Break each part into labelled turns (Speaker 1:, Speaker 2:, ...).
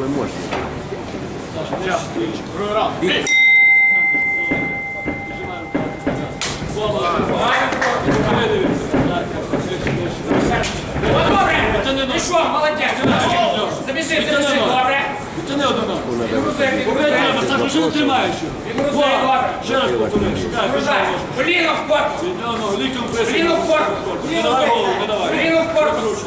Speaker 1: такой мощный.
Speaker 2: Ну,
Speaker 3: Ти тримаєш? Ще раз повторюю. Шукай,
Speaker 2: в корпус!
Speaker 3: Одного, ліктем преси.
Speaker 2: Коліно в корпус!
Speaker 3: Не
Speaker 2: в корпус!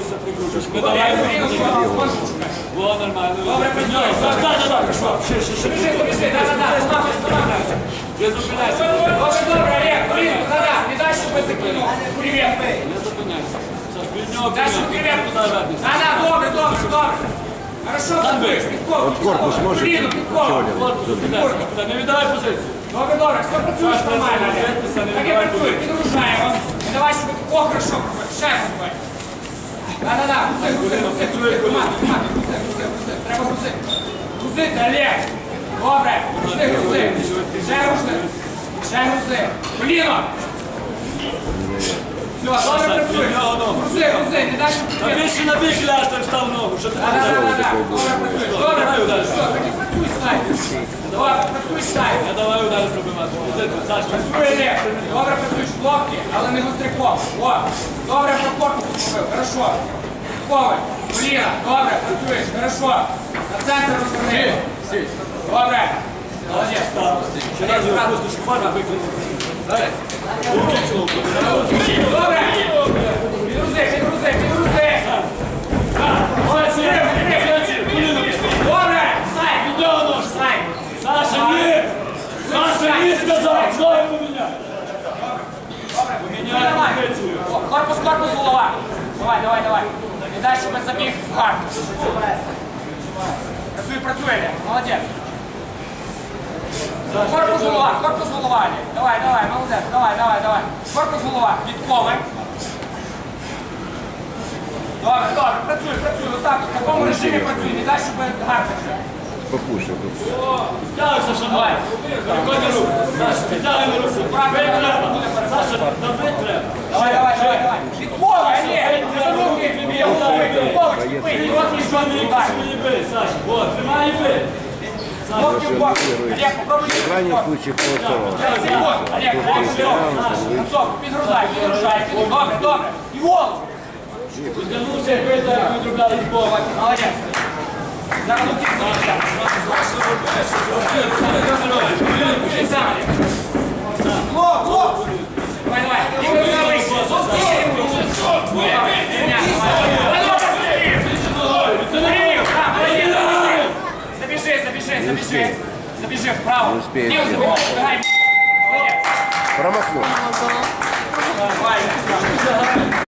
Speaker 3: Во, нормально.
Speaker 2: Добре, працюй!
Speaker 3: Так, так, так. Ще, ще, ще.
Speaker 2: Забіжи, забіжи, да-да-да, встановлюй, встановлюй!
Speaker 3: Не зупиняйся.
Speaker 2: Добре, добре, Олег, коліно, да-да, не дай, щоб я закинув. Привіт!
Speaker 3: Не зупиняйся. Саш, від нього
Speaker 2: Дай, щоб
Speaker 3: привіт. Зарадись.
Speaker 2: Да-да, добре, добре, добре! Хорошо, працюєш, підкову, підкову!
Speaker 1: Корпус
Speaker 2: підкову!
Speaker 3: Корпус, зупиняйся, капітан. Не віддавай позицію.
Speaker 2: Добре, добре, все працюєш нормально. Так і працює, підгружаємо. Не давай, щоб такого хорошо проходить. Ще раз давай. Да-да-да, грузи, грузи, грузи, грузи, грузи, грузи, грузи. Треба грузи. Грузити, Олег. Добре, грузи, грузи. Ще грузи. Ще грузи. Коліно. Все, добре працює. Грузи, грузи, не дай, щоб
Speaker 3: А більше на бік ляж, так встав ногу. Що ти
Speaker 2: добре працюй, снайпер.
Speaker 3: Не давай удари пробивати.
Speaker 2: Добре працюєш хлопці, але не гостряком. О, добре про корпус хорошо. Коваль, коліна, добре, працюєш, хорошо. На центр розверни. Добре. Молодець.
Speaker 3: Ще раз його пустиш, можна викликати. Руки чоловік.
Speaker 2: Добре. Добре. Стай. Стай.
Speaker 3: Саша! Саша, ні, сказав! Що я поміняю?
Speaker 2: Корпус, корпус, голова. Давай, давай, давай. І далі без забіг в гард. Працюй, Олег. Молодець. Корпус, голова, корпус, голова. Давай, давай, молодець. Давай, давай, давай. Корпус, голова. Відкови. Добре, добре, працюй, працюй. Отак, в такому режимі працюй. Не дай, щоб гард закрив.
Speaker 1: Попушил.
Speaker 3: Тягай, Саша, давай. Переходи руку. Саша, тягай на руку. Бить треба. Саша, добить треба.
Speaker 2: Давай, давай, давай, давай. Відкови, Олег. За руки. Відкови, відкови. Чіпи. Трохи що не
Speaker 3: бий, Саша. Вот, тримай і бий.
Speaker 2: Локти в бок. Олег, попробуй
Speaker 1: В крайнем случае полцова.
Speaker 2: Олег, концов, підгружай, підгружай. Добре, добре. І голову.
Speaker 3: І бий, так як відробляли.
Speaker 2: Молодець. Зараз руки залишай. Забіжи. Забіжи вправо.
Speaker 1: Не успіє.
Speaker 2: Не забігай. Молодець.
Speaker 1: Промахнул.
Speaker 2: Давай.